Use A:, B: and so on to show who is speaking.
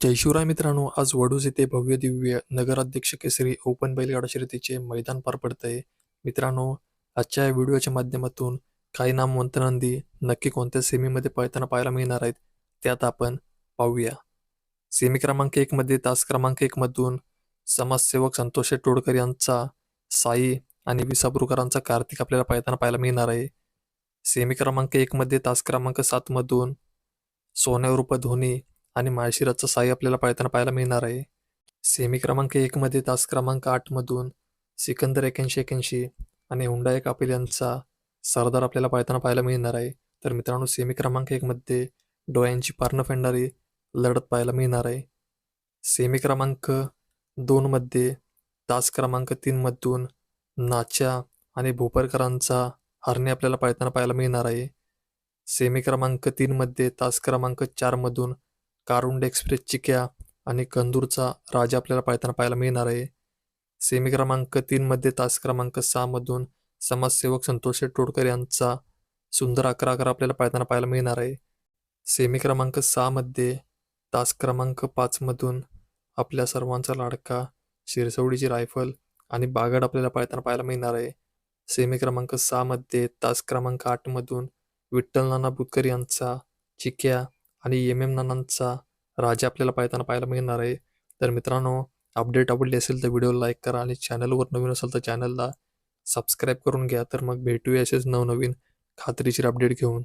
A: जय शिवराय मित्रांनो आज वडूज येथे भव्य दिव्य नगराध्यक्ष केसरी ओपन बैलगाडा शर्यतीचे मैदान पार पडतंय. मित्रांनो आजच्या या व्हिडिओच्या माध्यमातून काही नामवंत नंदी नक्की कोणत्या सेमीमध्ये पळताना पाहायला मिळणार आहेत त्यात आपण पाहूया. सेमी क्रमांक एक मध्ये तास क्रमांक एक मधून समाजसेवक संतोष टोडकर यांचा साई आणि विसाबरुकरांचा कार्तिक आपल्याला पळताना पाहायला मिळणार आहे. सेमी क्रमांक एक मध्ये तास क्रमांक सात मधून सोन्यारूप धोनी आणि माळशिराचा साई आपल्याला पळताना पाहायला मिळणार आहे. सेमी क्रमांक एकमध्ये तास क्रमांक आठमधून सिकंदर एक्याऐंशी एक्याऐंशी आणि हुंडा एक कापिल यांचा सरदार आपल्याला पळताना पाहायला मिळणार आहे. तर मित्रांनो सेमी क्रमांक एकमध्ये डोळ्यांची पारणं फेडणारी लढत पाहायला मिळणार आहे. सेमी क्रमांक दोनमध्ये तास क्रमांक तीनमधून नाचा नाच्या आणि भोपरकरांचा हरणे आपल्याला पळताना पाहायला मिळणार आहे. सेमी क्रमांक तीनमध्ये तास क्रमांक चारमधून कारुंड एक्सप्रेस चिक्या आणि कंदूरचा राजा आपल्याला पाळताना पाहायला मिळणार आहे. सेमी क्रमांक तीनमध्ये तास क्रमांक सहा मधून समाजसेवक संतोष टोडकर यांचा सुंदर अकरा अकरा आपल्याला पाळताना पाहायला मिळणार आहे. सेमी क्रमांक सहामध्ये तास क्रमांक पाचमधून आपल्या सर्वांचा लाडका शिरसवडीची रायफल आणि बागड आपल्याला पाळताना पाहायला मिळणार आहे. सेमी क्रमांक सहामध्ये तास क्रमांक आठमधून विठ्ठल नाना बुतकर यांचा चिक्या आणि एम एम नानांचा राजा आपल्याला पाहताना पाहायला मिळणार आहे. तर मित्रांनो अपडेट आवडली असेल तर व्हिडिओ लाईक करा आणि चॅनलवर नवीन असेल तर चॅनलला सबस्क्राईब करून घ्या. तर मग भेटूया असेच नवनवीन खात्रीशीर अपडेट घेऊन.